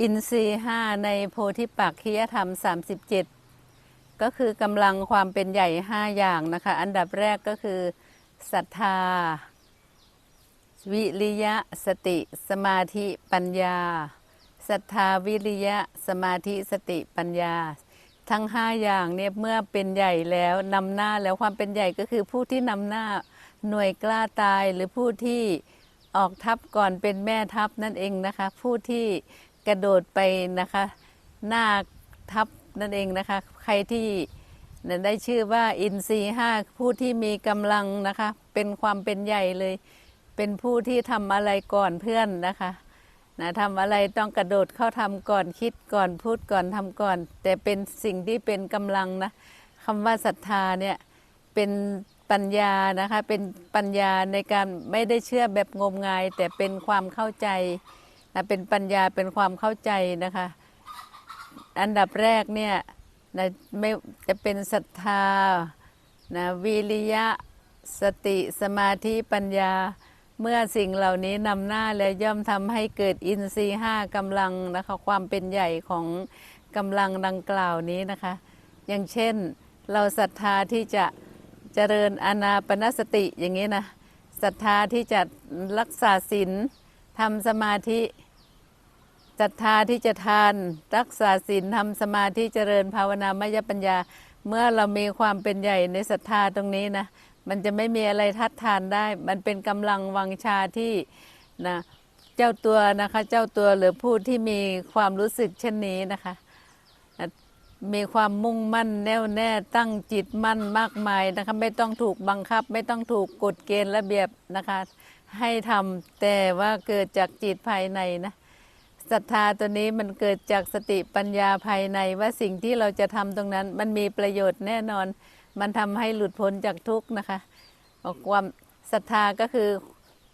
อินทรีห้าในโพธิปักขิยธรรม 37 ก็คือกำลังความเป็นใหญ่ 5 อย่างนะคะ อันดับแรกก็คือศรัทธา วิริยะ สติ สมาธิปัญญาศรัทธาวิริยะ สมาธิสติปัญญา ทั้ง 5 อย่างเนี่ยเมื่อเป็นใหญ่แล้วนำหน้าแล้วความเป็นใหญ่ก็คือผู้ที่นำหน้าหน่วยกล้าตายหรือผู้ที่ออกทัพก่อนเป็นแม่ทัพนั่นเองนะคะ ผู้ที่ ระโดดไปนะคะหน้าทัพนั่นเองนะคะ ใครที่ได้ชื่อว่าอินทรีห้าผู้ที่มีกำลังนะคะ เป็นความเป็นใหญ่เลย เป็นผู้ที่ทำอะไรก่อนเพื่อนนะคะนะทำอะไรต้องกระโดดเข้าทำก่อนคิดก่อนพูดก่อนทำก่อน แต่เป็นสิ่งที่เป็นกำลังนะคำว่าศรัทธาเนี่ยเป็นปัญญานะคะ เป็นปัญญาในการไม่ได้เชื่อแบบงมงาย แต่เป็นความเข้าใจ นะเป็นปัญญาเป็นความเข้าใจนะคะ อันดับแรกเนี่ยนะไม่จะเป็นศรัทธานะวิริยะสติสมาธิปัญญา เมื่อสิ่งเหล่านี้นำหน้าแล้วย่อมทำให้เกิดอินทรีย์ห้ากำลังนะคะความเป็นใหญ่ของกำลังดังกล่าวนี้นะคะ อย่างเช่นเราศรัทธาที่จะเจริญอานาปนสติอย่างนี้นะศรัทธาที่จะรักษาศีล ทำสมาธิศรัทธาที่จะทาน รักษาศีลทำสมาธิเจริญภาวนามยปัญญา เมื่อเรามีความเป็นใหญ่ในศรัทธาตรงนี้นะ มันจะไม่มีอะไรทัดทานได้ มันเป็นกำลังวังชาที่นะเจ้าตัวนะคะเจ้าตัวหรือผู้ที่มีความรู้สึกเช่นนี้นะคะนะมีความมุ่งมั่นแน่วแน่ตั้งจิตมั่นมากมายนะคะไม่ต้องถูกบังคับ ไม่ต้องถูกกฎเกณฑ์ระเบียบนะคะ ให้ทำแต่ว่าเกิดจากจิตภายในนะศรัทธาตัวนี้มันเกิดจากสติปัญญาภายในว่าสิ่งที่เราจะทำตรงนั้น มันมีประโยชน์แน่นอน มันทำให้หลุดพ้นจากทุกข์นะคะบอกความศรัทธาก็คือ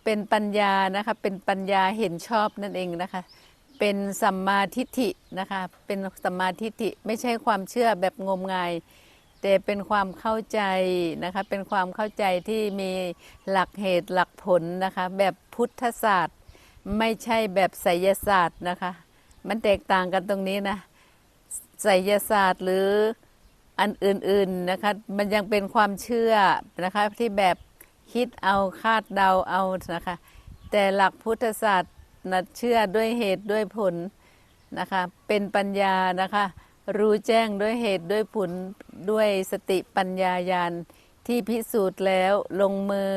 เป็นปัญญานะคะ เป็นปัญญาเห็นชอบนั่นเองนะคะ เป็นสัมมาทิฏฐินะคะ เป็นสัมมาทิฏฐิไม่ใช่ความเชื่อแบบงมงาย แต่เป็นความเข้าใจนะคะ เป็นความเข้าใจที่มีหลักเหตุหลักผลนะคะ แบบพุทธศาสตร์ ไม่ใช่แบบไสยศาสตร์นะคะ มันแตกต่างกันตรงนี้นะไสยศาสตร์หรืออันอื่นๆนะคะมันยังเป็นความเชื่อนะคะที่แบบคิดเอาคาดเดาเอานะคะ แต่หลักพุทธศาสตร์นะเชื่อด้วยเหตุด้วยผลนะคะ เป็นปัญญานะคะ รู้แจ้งด้วยเหตุด้วยผลด้วยสติปัญญาญาณที่พิสูจน์แล้วลงมือ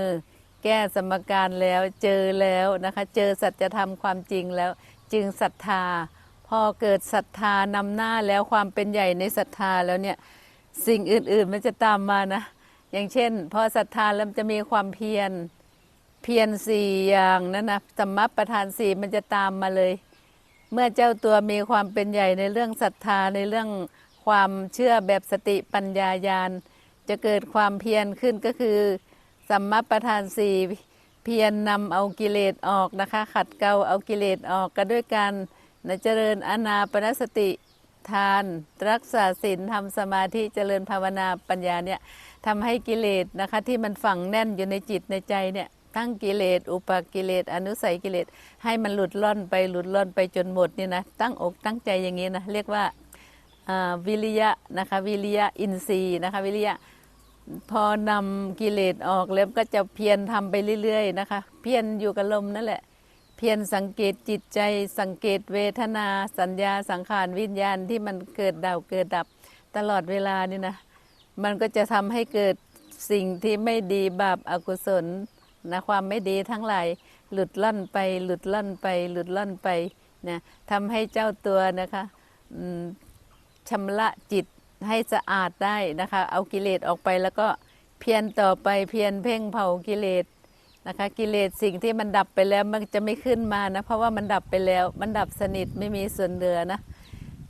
แก้สมการแล้วเจอแล้วนะคะเจอสัจธรรมความจริงแล้วจึงศรัทธา พอเกิดศรัทธานำหน้าแล้วความเป็นใหญ่ในศรัทธาแล้วเนี่ยสิ่งอื่นๆมันจะตามมานะ อย่างเช่น พอศรัทธาแล้วจะมีความเพียรเพียรสี่อย่างนั้นนะสมมประธานสี่มันจะตามมาเลย เมื่อเจ้าตัวมีความเป็นใหญ่ในเรื่องศรัทธาในเรื่องความเชื่อแบบสติปัญญาญาณจะเกิดความเพียรขึ้นก็คือสัมมาประธานสี่เพียรนำเอากิเลสออกนะคะ ขัดเกลาเอากิเลสออกก็ด้วยการนะเจริญอนาปนสติทาน รักษาศีลทำสมาธิเจริญภาวนาปัญญาเนี่ยทำให้กิเลสนะคะที่มันฝังแน่นอยู่ในจิตในใจเนี่ย ทั้งกิเลสอุปกิเลสอนุสัยกิเลสให้มันหลุดล่อนไปหลุดล่อนไปจนหมดนี่นะตั้งอกตั้งใจอย่างนี้นะเรียกว่าวิริยะนะคะวิริยะอินทรีย์นะคะวิริยะพอนำกิเลสออกแล้วก็จะเพียรทำไปเรื่อยๆนะคะ เพียรอยู่กับลมนั่นแหละ เพียรสังเกตจิตใจ สังเกตเวทนา สัญญาสังขารวิญญาณที่มันเกิดดับเกิดดับตลอดเวลานี่นะมันก็จะทำให้เกิดสิ่งที่ไม่ดีบาปอากุศล นะความไม่ดีทั้งหลายหลุดล่อนไป หลุดล่อนไป หลุดล่อนไปนะทำให้เจ้าตัวนะคะชำระจิตให้สะอาดได้นะคะ เอากิเลสออกไปแล้วก็เพียรต่อไปเพียรเพ่งเผากิเลสนะคะกิเลสสิ่งที่มันดับไปแล้วมันจะไม่ขึ้นมานะเพราะว่ามันดับไปแล้ว มันดับสนิทไม่มีส่วนเหลือนะ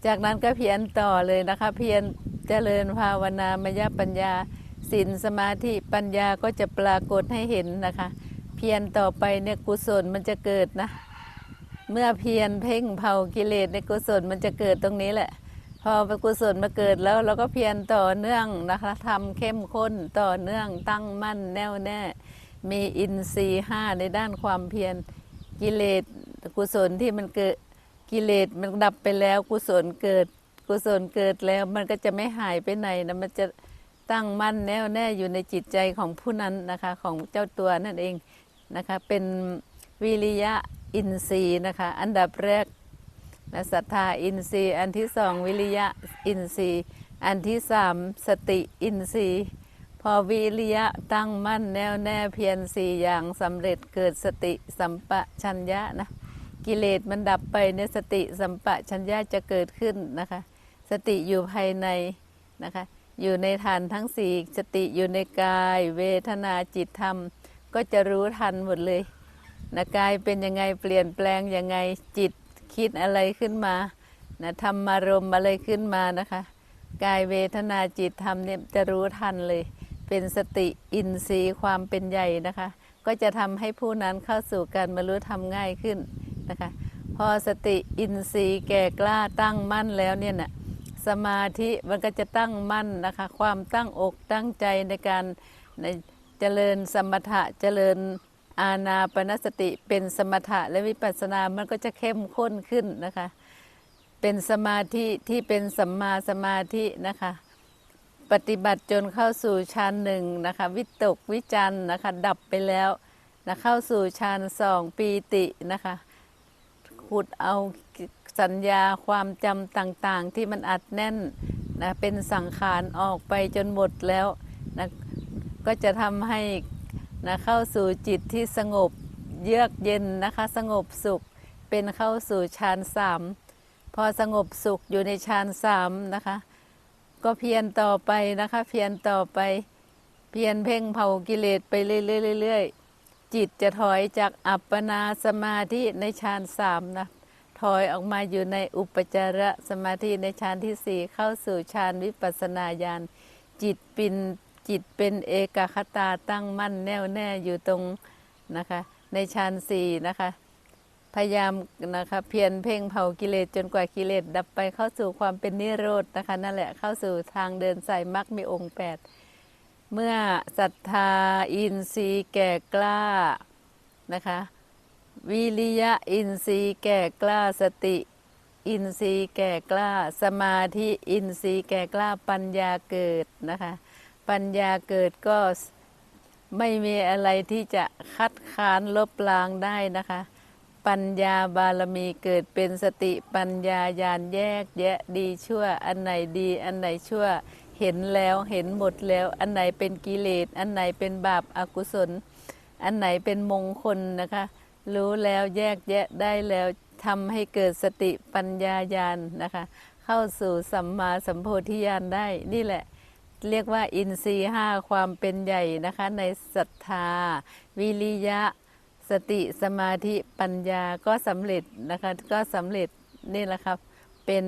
จากนั้นก็เพียรต่อเลยนะคะ เพียรเจริญภาวนามยปัญญา ศีลสมาธิปัญญาก็จะปรากฏให้เห็นนะคะ เพียรต่อไปเนี่ยกุศลมันจะเกิดนะ เมื่อเพียรเพ่งเผากิเลสในกุศลมันจะเกิดตรงนี้แหละ พอไปกุศลมาเกิดแล้วเราก็เพียรต่อเนื่องนะคะทำเข้มข้นต่อเนื่องตั้งมั่นแน่วแน่ มีอินทรีย์ห้าในด้านความเพียรกิเลสกุศลที่มันเกิดกิเลสมันดับไปแล้วกุศลเกิด กุศลเกิดแล้วมันก็จะไม่หายไปไหนนะมันจะ ตั้งมั่นแน่วแน่อยู่ในจิตใจของผู้นั้นนะคะของเจ้าตัวนั่นเองนะคะเป็นวิริยะอินทรีย์นะคะอันดับแรกนะศรัทธาอินทรีย์ อันที่สองวิริยะอินทรีย์ อันที่สามสติอินทรีย์ พอวิริยะตั้งมั่นแน่วแน่เพียรสี่อย่างสำเร็จเกิดสติสัมปชัญญะนะกิเลสมันดับไปในยสติสัมปชัญญะจะเกิดขึ้นนะคะ สติอยู่ภายในนะคะ อยู่ในฐานทั้งสี่สติอยู่ในกาย เวทนาจิตธรรม ก็จะรู้ทันหมดเลยนะกายเป็นยังไงเปลี่ยนแปลงยังไงจิตคิดอะไรขึ้นมานะธรรมารมณ์อะไรขึ้นมานะคะ กายเวทนาจิตธรรมเนี่ยจะรู้ทันเลย เป็นสติอินทรีย์ความเป็นใหญ่นะคะ ก็จะทำให้ผู้นั้นเข้าสู่การบรรลุธรรมง่ายขึ้นนะคะ พอสติอินทรีย์แก่กล้าตั้งมั่นแล้วเนี่ยนะ สมาธิมันก็จะตั้งมั่นนะคะ ความตั้งอกตั้งใจในการในเจริญสมถะเจริญอาณาปณสติเป็นสมถะและวิปัสสนา มันก็จะเข้มข้นขึ้นนะคะ เป็นสมาธิที่เป็นสัมมาสมาธินะคะ ปฏิบัติจนเข้าสู่ฌานหนึ่งนะคะ วิตกวิจันทร์นะคะ ดับไปแล้วนะเข้าสู่ฌานสองปีตินะคะขุดเอา สัญญาความจำต่างๆ ที่มันอัดแน่นนะเป็นสังขารออกไปจนหมดแล้วนะก็จะทำให้นะเข้าสู่จิตที่สงบเยือกเย็นนะคะสงบสุขเป็นเข้าสู่ฌานสามพอสงบสุขอยู่ในฌานสามนะคะ ก็เพียรต่อไปนะคะเพียรต่อไป เพียรเพ่งเผากิเลสไปเรื่อยๆจิตจะถอยจากอัปปนาสมาธิในฌานสามนะ ถอยออกมาอยู่ในอุปจารสมาธิในฌานที่สี่เข้าสู่ฌานวิปัสนาญาณจิตปินจิตเป็นเอกคตาตั้งมั่นแน่วแน่อยู่ตรงนะคะในฌานสี่นะคะพยายามนะคะเพียรเพ่งเผากิเลสจนกว่ากิเลสดับไปเข้าสู่ความเป็นนิโรธนะคะนั่นแหละเข้าสู่ทางเดินสายมรรคมีองค์แปดเมื่อศรัทธาอินทรีย์แก่กล้านะคะ วิริยะอินทรีย์แก่กล้าสติ อินทรีย์แก่กล้า สมาธิอินทรีย์แก่กล้าปัญญาเกิดนะคะ ปัญญาเกิดก็ไม่มีอะไรที่จะคัดค้านลบล้างได้นะคะ ปัญญาบารมีเกิดเป็นสติปัญญาญาณแยกแยะดีชั่ว อันไหนดีอันไหนชั่วเห็นแล้วเห็นหมดแล้ว อันไหนเป็นกิเลส อันไหนเป็นบาปอากุศล อันไหนเป็นมงคลนะคะ รู้แล้วแยกแยะได้แล้วทำให้เกิดสติปัญญาญาณนะคะ เข้าสู่สัมมาสัมโพธิญาณได้นี่แหละ เรียกว่าอินทรีห้าความเป็นใหญ่นะคะ ในศรัทธา วิริยะ สติสมาธิปัญญาก็สำเร็จนะคะ ก็สำเร็จนี่แหละครับเป็น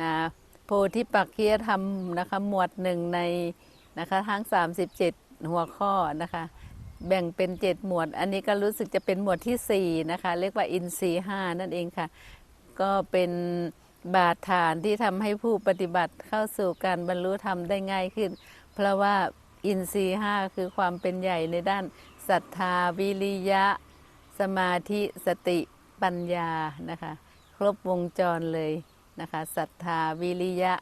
อ่าโพธิปักขียธรรมนะคะ หมวดหนึ่งในนะคะทั้ง 37 หัวข้อนะคะ แบ่งเป็น 7 หมวด อันนี้ก็รู้สึกจะเป็นหมวดที่ 4 นะคะ เรียกว่าอินทรีห้านั่นเองค่ะ ก็เป็นบาดฐานที่ทำให้ผู้ปฏิบัติเข้าสู่การบรรลุธรรมได้ง่ายขึ้น เพราะว่าอินทรีห้าคือความเป็นใหญ่ในด้านศรัทธาวิริยะ สมาธิสติปัญญานะคะ ครบวงจรเลยนะคะศรัทธาวิริยะ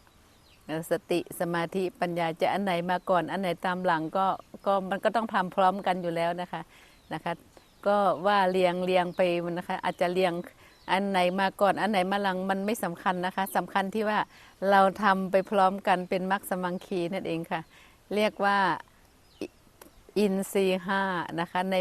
สติสมาธิปัญญาจะอันไหนมาก่อนอันไหนตามหลังก็ ก็มันก็ต้องทำพร้อมกันอยู่แล้วนะคะนะคะก็ว่าเรียงเรียงไปนะคะอาจจะเรียงอันไหนมาก่อนอันไหนมาหลังมันไม่สำคัญนะคะสำคัญที่ว่าเราทำไปพร้อมกันเป็นมรรคสมังคีนั่นเองค่ะ เรียกว่าอินทรีห้านะคะใน